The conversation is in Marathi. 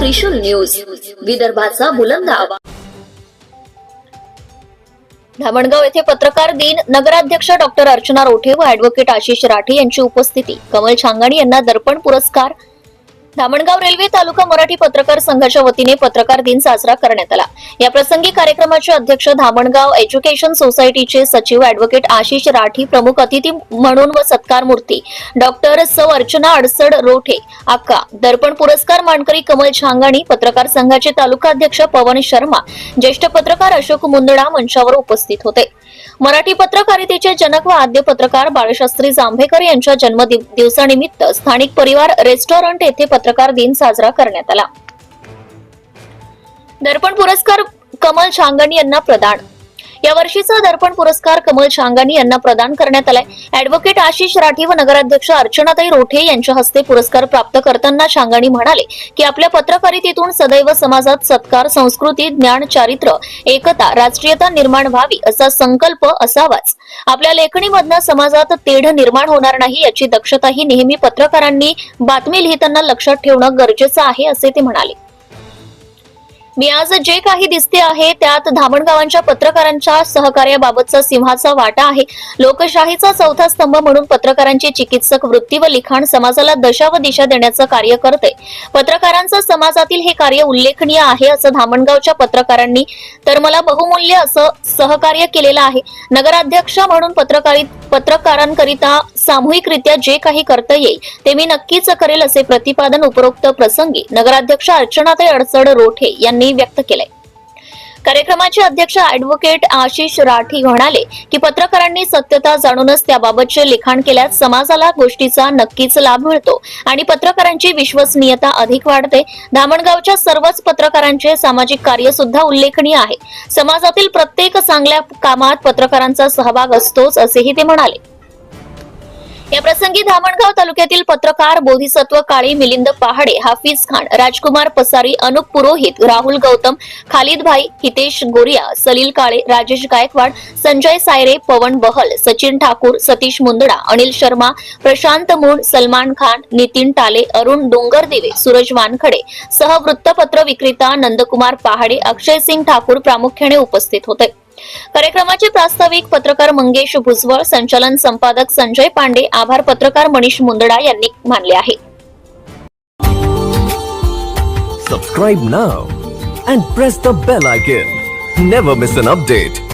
त्रिशूल न्यूज विदर्भाचा बुलंद आवाज. धामणगाव येथे पत्रकार दिन नगराध्यक्ष डॉक्टर अर्चना रोठे व ऍडव्होकेट आशिष राठे यांची उपस्थिती. कमल छांगाणी यांना दर्पण पुरस्कार धामणगाव रेल्वे तालुका मराठी पत्रकार संघाच्या वतीने पत्रकार दिन साजरा करण्यात आला. या प्रसंगी कार्यक्रमाचे अध्यक्ष धामणगाव एज्युकेशन सोसायटीचे सचिव अॅडव्होकेट आशिष राठी प्रमुख अतिथी म्हणून व सत्कार मूर्ती डॉक्टर सौ अर्चना अडसड रोठे अक्का दर्पण पुरस्कार मानकरी कमल छांगाणी पत्रकार संघाचे तालुका अध्यक्ष पवन शर्मा ज्येष्ठ पत्रकार अशोक मुंदडा मंचावर उपस्थित होते. मराठी पत्रकारितेचे जनक व आद्य पत्रकार बाळशास्त्री जांभेकर यांच्या जन्मदिवसानिमित्त स्थानिक परिवार रेस्टॉरंट येथे पत्रकार दिन साजरा करण्यात आला. दर्पण पुरस्कार कमल छांगणी यांना प्रदान या वर्षीचा दर्पण पुरस्कार कमल छांगानी यांना प्रदान करण्यात आलाय. अॅडव्होकेट आशिष राठी व नगराध्यक्ष अर्चनाताई रोठे यांच्या हस्ते पुरस्कार प्राप्त करताना छांगानी म्हणाले की आपल्या पत्रकारितेतून सदैव समाजात सत्कार संस्कृती ज्ञान चारित्र एकता राष्ट्रीयता निर्माण व्हावी असा संकल्प असावाच. आपल्या लेखणीमधनं समाजात तेढ निर्माण होणार नाही याची दक्षताही नेहमी पत्रकारांनी बातमी लिहिताना लक्षात ठेवणं गरजेचं आहे असे ते म्हणाले. मी आज जे काही दिसते आहे त्यात धामणगावांच्या पत्रकारांच्या सहकार्याबाबतचा सिंहाचा वाटा आहे. लोकशाहीचा चौथा स्तंभ म्हणून पत्रकारांची चिकित्सक वृत्ती व लिखाण समाजाला दशा व दिशा देण्याचं कार्य करते पत्रकारांचं समाजातील हे कार्य उल्लेखनीय आहे असं धामणगावच्या पत्रकारांनी तर मला बहुमूल्य असं सहकार्य केलेलं आहे. नगराध्यक्ष म्हणून पत्रकारित पत्रकारांकरिता सामूहिकरित्या जे काही करता येईल ते मी नक्कीच करेल असे प्रतिपादन उपरोक्त प्रसंगी नगराध्यक्ष अर्चनाताई अडचण रोठे यांनी व्यक्त केलंय. कार्यक्रमाचे अध्यक्ष ऍडव्होकेट आशिष राठी म्हणाले की पत्रकारांनी सत्यता जाणूनच त्याबाबतचे लिखाण केल्यास समाजाला गोष्टीचा नक्कीच लाभ मिळतो आणि पत्रकारांची विश्वसनीयता अधिक वाढते. धामणगावच्या सर्वच पत्रकारांचे सामाजिक कार्य सुद्धा उल्लेखनीय आहे. समाजातील प्रत्येक चांगल्या कामात पत्रकारांचा सहभाग असतोच असेही ते म्हणाले. या प्रसंगी धामणगाव तालुक्यातील पत्रकार बोधिसत्व काळी मिलिंद पहाडे हाफिज खान राजकुमार पसारी अनुप पुरोहित राहुल गौतम खालिद भाई हितेश गोरिया सलील काळे राजेश गायकवाड संजय सायरे पवन बहल सचिन ठाकूर सतीश मुंदडा अनिल शर्मा प्रशांत मूळ सलमान खान नितीन टाले अरुण डोंगरदेवे सूरज वानखडे सह वृत्तपत्र विक्रेता नंदकुमार पहाडे अक्षय सिंग ठाकूर प्रामुख्याने उपस्थित होते. कार्यक्रमाचे प्रास्ताविक पत्रकार मंगेश भुजबळ संचालन संपादक संजय पांडे आभार पत्रकार मनीष मुंदडा यांनी मानले आहे. Subscribe now and press the bell icon never miss an update